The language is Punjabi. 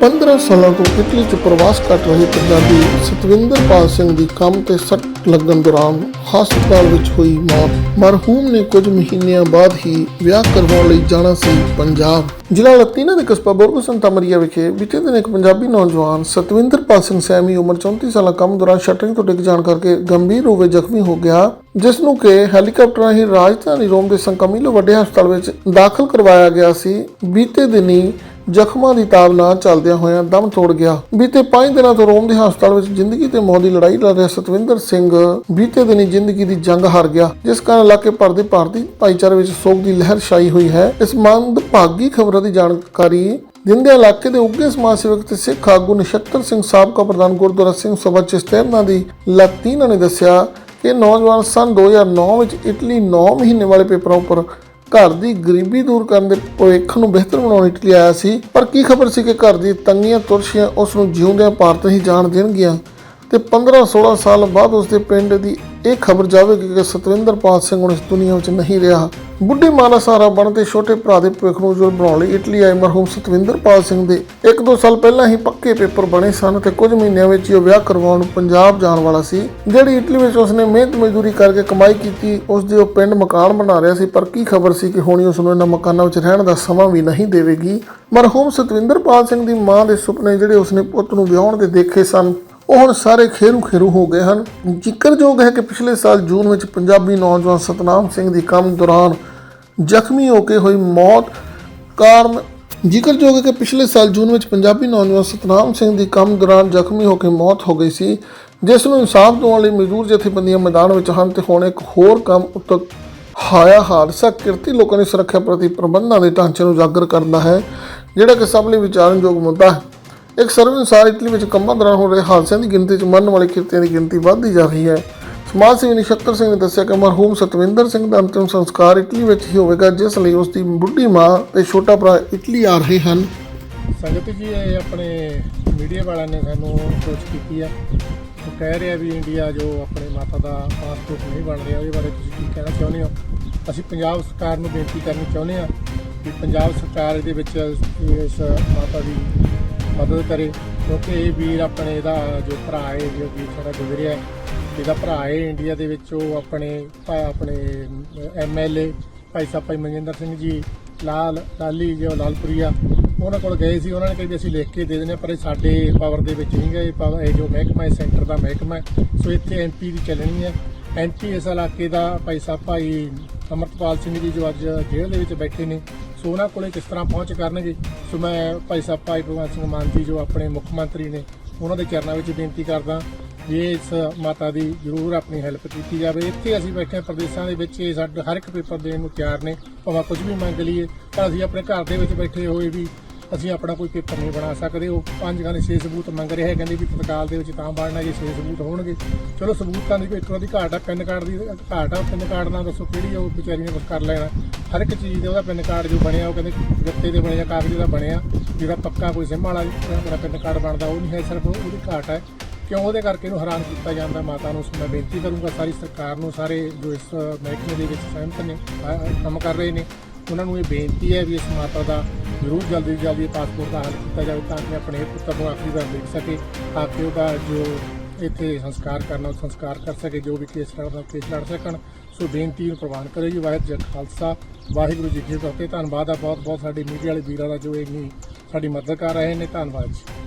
15 ਸਾਲਾਂ ਤੋਂ ਇਟਲੀ 'ਚ ਪ੍ਰਵਾਸ ਕਰ ਰਹੇ ਪੰਜਾਬੀ ਸਤਵਿੰਦਰਪਾਲ ਸਿੰਘ ਦੀ ਕੰਮ ਤੇ ਸੱਟ ਲੱਗਣ ਦੌਰਾਨ ਹਸਪਤਾਲ ਵਿੱਚ ਹੋਈ ਮੌਤ। ਮਰਹੂਮ ਨੇ ਕੁਝ ਮਹੀਨਿਆਂ ਬਾਅਦ ਹੀ ਵਿਆਹ ਕਰਵਾਉਣ ਲਈ ਜਾਣਾ ਸੀ ਪੰਜਾਬ। ਜ਼ਿਲ੍ਹਾ ਲਤੀਨਾ ਦੇ ਕਸਬਾ ਬੋਰਗੋ ਸੰਤਾ ਵਿਖੇ ਬੀਤੇ ਦਿਨ ਇੱਕ ਪੰਜਾਬੀ ਨੌਜਵਾਨ ਸਤਵਿੰਦਰਪਾਲ ਸਿੰਘ ਸੈਮੀ ਉਮਰ 34 ਸਾਲਾਂ ਕੰਮ ਦੌਰਾਨ ਸ਼ਟਰਿੰਗ ਤੋਂ ਡਿੱਗ ਜਾਣ ਕਰਕੇ ਗੰਭੀਰ ਰੂਪ ਵਿੱਚ ਜ਼ਖਮੀ ਹੋ ਗਿਆ ਜਿਸ ਨੂੰ ਕਿ ਹੈਲੀਕਾਪਟਰ ਰਾਹੀਂ ਰਾਜਧਾਨੀ ਰੋਮ ਦੇ ਸੰਕਮੀਲੋ ਵੱਡੇ ਹਸਪਤਾਲ ਵਿੱਚ ਦਾਖਲ ਕਰਵਾਇਆ ਗਿਆ ਸੀ। ਬੀਤੇ ਦਿਨੀ ਜ਼ਖਮਾਂ ਦੀ ਤਾਬ ਨਾਲ ਚੱਲਦਿਆਂ ਹੋਇਆਂ ਦਮ ਤੋੜ ਗਿਆ। ਬੀਤੇ 5 ਦਿਨਾਂ ਤੋਂ ਰੋਮ ਦੇ ਹਸਪਤਾਲ ਵਿੱਚ ਜ਼ਿੰਦਗੀ ਤੇ ਮੌਤ ਦੀ ਲੜਾਈ ਲੜ ਰਿਹਾ ਸਤਵਿੰਦਰ ਸਿੰਘ ਬੀਤੇ ਦਿਨੀ ਜ਼ਿੰਦਗੀ ਦੀ ਜੰਗ ਹਾਰ ਗਿਆ, ਜਿਸ ਕਾਰਨ ਇਲਾਕੇ ਭਰ ਦੇ ਭਾਰਤੀ ਭਾਈਚਾਰੇ ਵਿੱਚ ਸੋਗ ਦੀ ਲਹਿਰ ਛਾਈ ਹੋਈ ਹੈ। ਇਸ ਮੰਦਭਾਗੀ ਖਬਰਾਂ ਦੀ ਜਾਣਕਾਰੀ ਦਿੰਦੇ ਇਲਾਕੇ ਦੇ ਉੱਗੇ ਸਮਾਜ ਸੇਵਕ ਤੇ ਸਿੱਖ ਆਗੂ ਨਛੱਤਰ ਸਿੰਘ ਸਾਬਕਾ ਪ੍ਰਧਾਨ ਗੁਰਦੁਆਰਾ ਸਿੰਘ ਸਭਾ ਚਿਸ਼ਤਿਆਨਾ ਦੀ ਲਾਤੀਨਾ ਨੇ ਦੱਸਿਆ ਕਿ ਨੌਜਵਾਨ ਸਨ 2009 ਵਿੱਚ ਇਟਲੀ 9 ਮਹੀਨੇ ਵਾਲੇ ਪੇਪਰਾਂ ਉੱਪਰ ਘਰ ਦੀ ਗਰੀਬੀ ਦੂਰ ਕਰਨ ਦੇ ਭਵਿੱਖ ਨੂੰ ਬਿਹਤਰ ਬਣਾਉਣ ਲਈ ਆਇਆ ਸੀ। ਪਰ ਕੀ ਖਬਰ ਸੀ ਕਿ ਘਰ ਦੀ ਤੰਗੀਆਂ ਤੁਰਸ਼ੀਆਂ ਉਸ ਨੂੰ ਜਿਉਂਦਿਆਂ ਭਾਰਤ ਹੀ ਜਾਣ ਦੇਣਗੀਆਂ? ਤੇ 15-16 ਸਾਲ ਬਾਅਦ ਉਸ ਦੇ ਪਿੰਡ ਦੀ ਇਹ ਖਬਰ ਜਾਵੇਗੀ ਕਿ ਸਤਵਿੰਦਰਪਾਲ ਸਿੰਘ ਹੁਣ ਇਸ ਦੁਨੀਆ ਵਿੱਚ ਨਹੀਂ ਰਿਹਾ। ਬੁੱਢੀ ਮਾਂ ਦਾ ਸਹਾਰਾ ਬਣ ਤੇ ਛੋਟੇ ਭਰਾ ਦੇ ਭਵਿੱਖ ਨੂੰ ਉਜਵਲ ਬਣਾਉਣ ਲਈ ਇਟਲੀ ਆਏ ਮਰਹੂਮ ਸਤਵਿੰਦਰਪਾਲ ਸਿੰਘ ਦੇ। ਇੱਕ ਦੋ ਸਾਲ ਪਹਿਲਾਂ ਹੀ ਪੱਕੇ ਪੇਪਰ ਬਣੇ ਸਨ ਤੇ ਕੁਝ ਮਹੀਨਿਆਂ ਵਿੱਚ ਉਹ ਵਿਆਹ ਕਰਵਾਉਣ ਨੂੰ ਪੰਜਾਬ ਜਾਣ ਵਾਲਾ ਸੀ। ਜਿਹੜੀ ਇਟਲੀ ਵਿੱਚ ਉਸਨੇ ਮਿਹਨਤ ਮਜ਼ਦੂਰੀ ਕਰਕੇ ਕਮਾਈ ਕੀਤੀ ਉਸ ਦੇ ਉਹ ਪਿੰਡ ਮਕਾਨ ਬਣਾ ਰਿਹਾ ਸੀ, ਪਰ ਕੀ ਖਬਰ ਸੀ ਕਿ ਹੁਣ ਉਸ ਨੂੰ ਇਹਨਾਂ ਮਕਾਨਾਂ ਵਿੱਚ ਰਹਿਣ ਦਾ ਸਮਾਂ ਵੀ ਨਹੀਂ ਦੇਵੇਗੀ। ਮਰਹੂਮ ਸਤਵਿੰਦਰਪਾਲ ਸਿੰਘ ਦੀ ਮਾਂ ਦੇ ਸੁਪਨੇ ਜਿਹੜੇ ਉਸਨੇ ਪੁੱਤ ਨੂੰ ਵਿਆਹਣ ਦੇ ਦੇਖੇ ਸਨ ਉਹ ਹੁਣ ਸਾਰੇ ਖੇਰੂ ਖੇਰੂ ਹੋ ਗਏ ਹਨ। ਜ਼ਿਕਰਯੋਗ ਹੈ ਕਿ ਪਿਛਲੇ ਸਾਲ ਜੂਨ ਵਿੱਚ ਪੰਜਾਬੀ ਨੌਜਵਾਨ ਸਤਨਾਮ ਸਿੰਘ ਦੀ ਕੰਮ ਦੌਰਾਨ ਜ਼ਖਮੀ ਹੋ ਕੇ ਹੋਈ ਮੌਤ ਕਾਰਨ ਜ਼ਿਕਰਯੋਗ ਹੈ ਕਿ ਪਿਛਲੇ ਸਾਲ ਜੂਨ ਵਿੱਚ ਪੰਜਾਬੀ ਨੌਜਵਾਨ ਸਤਨਾਮ ਸਿੰਘ ਦੀ ਕੰਮ ਦੌਰਾਨ ਜ਼ਖਮੀ ਹੋ ਕੇ ਮੌਤ ਹੋ ਗਈ ਸੀ, ਜਿਸ ਨੂੰ ਇਨਸਾਫ ਦਿਵਾਉਣ ਲਈ ਮਜ਼ਦੂਰ ਜਥੇਬੰਦੀਆਂ ਮੈਦਾਨ ਵਿੱਚ ਹਨ ਤੇ ਹੁਣ ਇੱਕ ਹੋਰ ਕੰਮ ਉੱਤੇ ਹਾਇਆ ਹਾਦਸਾ ਕਿਰਤੀ ਲੋਕਾਂ ਦੀ ਸੁਰੱਖਿਆ ਪ੍ਰਤੀ ਪ੍ਰਬੰਧਾਂ ਦੇ ਢਾਂਚੇ ਨੂੰ ਉਜਾਗਰ ਕਰਦਾ ਹੈ, ਜਿਹੜਾ ਕਿ ਸਭ ਲਈ ਵਿਚਾਰਨਯੋਗ ਮੁੱਦਾ ਹੈ। ਇੱਕ ਸਰਵੇ ਅਨੁਸਾਰ ਇਟਲੀ ਵਿੱਚ ਕੰਮਾਂ ਦੌਰਾਨ ਹੋ ਰਹੇ ਹਾਦਸਿਆਂ ਦੀ ਗਿਣਤੀ 'ਚ ਮਰਨ ਵਾਲੇ ਕਿਰਤੀਆਂ ਦੀ ਗਿਣਤੀ ਵੱਧਦੀ ਜਾ ਰਹੀ ਹੈ। ਸਮਾਜ ਸੇਵੀ ਨਛੱਤਰ ਸਿੰਘ ਨੇ ਦੱਸਿਆ ਕਿ ਮਰਹੂਮ ਸਤਵਿੰਦਰ ਸਿੰਘ ਦਾ ਅੰਤਿਮ ਸੰਸਕਾਰ ਇਟਲੀ ਵਿੱਚ ਹੀ ਹੋਵੇਗਾ, ਜਿਸ ਲਈ ਉਸ ਦੀ ਬੁੱਢੀ ਮਾਂ ਤੇ ਛੋਟਾ ਭਰਾ ਇਟਲੀ ਆ ਰਹੇ ਹਨ। ਸੰਗਤ ਜੀ, ਇਹ ਆਪਣੇ ਮੀਡੀਆ ਵਾਲਿਆਂ ਨੇ ਸਾਨੂੰ ਅਪਰੋਚ ਕੀਤੀ ਆ। ਉਹ ਕਹਿ ਰਿਹਾ ਵੀ ਇੰਡੀਆ ਜੋ ਆਪਣੇ ਮਾਤਾ ਦਾ ਪਾਸਪੋਰਟ ਨਹੀਂ ਬਣ ਰਿਹਾ, ਉਹਦੇ ਬਾਰੇ ਤੁਸੀਂ ਕੀ ਕਹਿਣਾ ਚਾਹੁੰਦੇ ਹੋ? ਅਸੀਂ ਪੰਜਾਬ ਸਰਕਾਰ ਨੂੰ ਬੇਨਤੀ ਕਰਨੀ ਚਾਹੁੰਦੇ ਆ ਕਿ ਪੰਜਾਬ ਸਰਕਾਰ ਇਹਦੇ ਵਿੱਚ ਇਸ ਮਾਤਾ ਦੀ ਮਦਦ ਕਰੇ ਕਿਉਂਕਿ ਇਹ ਵੀਰ ਆਪਣੇ ਇਹਦਾ ਜੋ ਭਰਾ ਹੈ ਜੋ ਵੀਰ ਸਾਡਾ ਗੁਜ਼ਰਿਆ ਹੈ, ਇਹਦਾ ਭਰਾ ਹੈ ਇੰਡੀਆ ਦੇ ਵਿੱਚ ਉਹ ਆਪਣੇ ਭਾ- ਆਪਣੇ ਐਮਐਲਏ ਭਾਈ ਸਾਹਿਬ ਭਾਈ ਮਨਜਿੰਦਰ ਸਿੰਘ ਜੀ ਲਾਲ ਲਾਲੀ ਜੋ ਲਾਲਪੁਰੀਆ ਉਹਨਾਂ ਕੋਲ ਗਏ ਸੀ ਉਹਨਾਂ ਨੇ ਕਿਹਾ ਵੀ ਅਸੀਂ ਲਿਖ ਕੇ ਦੇ ਦਿੰਦੇ ਹਾਂ, ਪਰ ਇਹ ਸਾਡੇ ਪਾਵਰ ਦੇ ਵਿੱਚ ਨਹੀਂ ਗਏ ਪਾਵਰ ਇਹ ਜੋ ਮਹਿਕਮਾ ਹੈ ਸੈਂਟਰ ਦਾ ਮਹਿਕਮਾ ਹੈ, ਸੋ ਇੱਥੇ ਐਮਪੀ ਦੀ ਚੱਲਣੀ ਹੈ। ਐਮਪੀ ਇਸ ਇਲਾਕੇ ਦਾ ਭਾਈ ਸਾਹਿਬ ਭਾਈ ਅਮਰਤਪਾਲ ਸਿੰਘ ਜੀ ਜੋ ਅੱਜ ਜੇਲ੍ਹ ਦੇ ਵਿੱਚ ਬੈਠੇ ਨੇ ਸੋ ਉਹਨਾਂ ਕੋਲੇ ਕਿਸ ਤਰ੍ਹਾਂ ਪਹੁੰਚ ਕਰਨਗੇ? ਸੋ ਮੈਂ ਭਾਈ ਸਾਹਿਬ, ਭਾਈ ਭਗਵੰਤ ਸਿੰਘ ਮਾਨ ਜੀ ਜੋ ਆਪਣੇ ਮੁੱਖ ਮੰਤਰੀ ਨੇ, ਉਹਨਾਂ ਦੇ ਚਰਨਾਂ ਵਿੱਚ ਬੇਨਤੀ ਕਰਦਾ ਵੀ ਇਸ ਮਾਤਾ ਦੀ ਜ਼ਰੂਰ ਆਪਣੀ ਹੈਲਪ ਕੀਤੀ ਜਾਵੇ। ਇੱਥੇ ਅਸੀਂ ਬੈਠੇ ਹਾਂ ਪ੍ਰਦੇਸ਼ਾਂ ਦੇ ਵਿੱਚ, ਇਹ ਸਾਡੇ ਹਰ ਇੱਕ ਪੇਪਰ ਦੇਣ ਨੂੰ ਤਿਆਰ ਨੇ। ਭਾਵੇਂ ਕੁਝ ਵੀ ਮੰਗ ਲਈਏ, ਪਰ ਅਸੀਂ ਆਪਣੇ ਘਰ ਦੇ ਵਿੱਚ ਬੈਠੇ ਹੋਏ ਵੀ ਅਸੀਂ ਆਪਣਾ ਕੋਈ ਪੇਪਰ ਨਹੀਂ ਬਣਾ ਸਕਦੇ। ਉਹ ਪੰਜ ਗਾਣੇ ਛੇ ਸਬੂਤ ਮੰਗ ਰਿਹਾ ਹੈ, ਕਹਿੰਦੇ ਵੀ ਤਤਕਾਲ ਦੇ ਵਿੱਚ ਤਾਂ ਬਣਨਾ, ਜੇ ਛੇ ਸਬੂਤ ਹੋਣਗੇ। ਚਲੋ ਸਬੂਤਾਂ ਦੀ ਕੋਈ ਇੱਕ ਦੀ ਘਾਟ ਆ, ਪੈਨ ਕਾਰਡ ਦੀ, ਘਾਟ ਆ, ਪੈਨ ਕਾਰਡ ਨਾਲ ਦੱਸੋ ਕਿਹੜੀ ਆ, ਉਹ ਵਿਚਾਰੀ ਨੇ ਕੁਛ ਕਰ ਲੈਣਾ। ਹਰ ਇੱਕ ਚੀਜ਼ ਦੇ ਉਹਦਾ ਪੈਨ ਕਾਰਡ ਜੋ ਬਣਿਆ, ਉਹ ਕਹਿੰਦੇ ਗੱਤੇ ਦੇ ਬਣਿਆ, ਕਾਗਜ਼ ਦਾ ਬਣਿਆ, ਜਿਹੜਾ ਪੱਕਾ ਕੋਈ ਸਿਮ ਵਾਲਾ ਜਿਹੜਾ ਪੈਨ ਕਾਰਡ ਬਣਦਾ, ਉਹ ਨਹੀਂ ਹੈ, ਸਿਰਫ ਉਹਦੀ ਘਾਟ ਹੈ ਕਿਉਂ ਉਹਦੇ ਕਰਕੇ ਇਹਨੂੰ ਹੈਰਾਨ ਕੀਤਾ ਜਾਂਦਾ? ਮਾਤਾ ਨੂੰ ਮੈਂ ਬੇਨਤੀ ਕਰੂੰਗਾ, ਸਾਰੀ ਸਰਕਾਰ ਨੂੰ, ਸਾਰੇ ਜੋ ਇਸ ਮਹਿਕਮੇ ਦੇ ਵਿੱਚ ਸਹਿਮਤ ਨੇ ਕੰਮ ਕਰ ਰਹੇ ਨੇ, ਉਹਨਾਂ ਨੂੰ ਇਹ ਬੇਨਤੀ ਹੈ ਵੀ ਇਸ ਮਾਤਾ ਦਾ ਜ਼ਰੂਰ ਜਲਦੀ ਤੋਂ ਜਲਦੀ ਪਾਸਪੋਰਟ ਦਾ ਹੱਲ ਕੀਤਾ ਜਾਵੇ ਤਾਂ ਕਿ ਆਪਣੇ ਪੁੱਤਰ ਨੂੰ ਆਖਰੀ ਵਾਰ ਦੇਖ ਸਕੇ, ਤਾਂ ਕਿ ਉਹਦਾ ਜੋ ਇੱਥੇ ਸੰਸਕਾਰ ਕਰਨਾ, ਉਹ ਸੰਸਕਾਰ ਕਰ ਸਕੇ, ਜੋ ਵੀ ਕੇਸ ਲੜਨਾ ਕੇਸ ਲੜ ਸਕਣ। ਸੋ ਬੇਨਤੀ ਨੂੰ ਪ੍ਰਵਾਨ ਕਰੋ ਜੀ, ਵਾਹਿਗੁਰੂ ਜੀ ਕਾ ਖਾਲਸਾ, ਵਾਹਿਗੁਰੂ ਜੀ ਕੀ ਫਤਿਹ। ਧੰਨਵਾਦ ਆ ਬਹੁਤ ਬਹੁਤ ਸਾਡੇ ਮੀਡੀਆ ਵਾਲੇ ਵੀਰਾਂ ਦਾ ਜੋ ਇੰਨੀ ਸਾਡੀ ਮਦਦ ਕਰ ਰਹੇ ਨੇ। ਧੰਨਵਾਦ ਜੀ।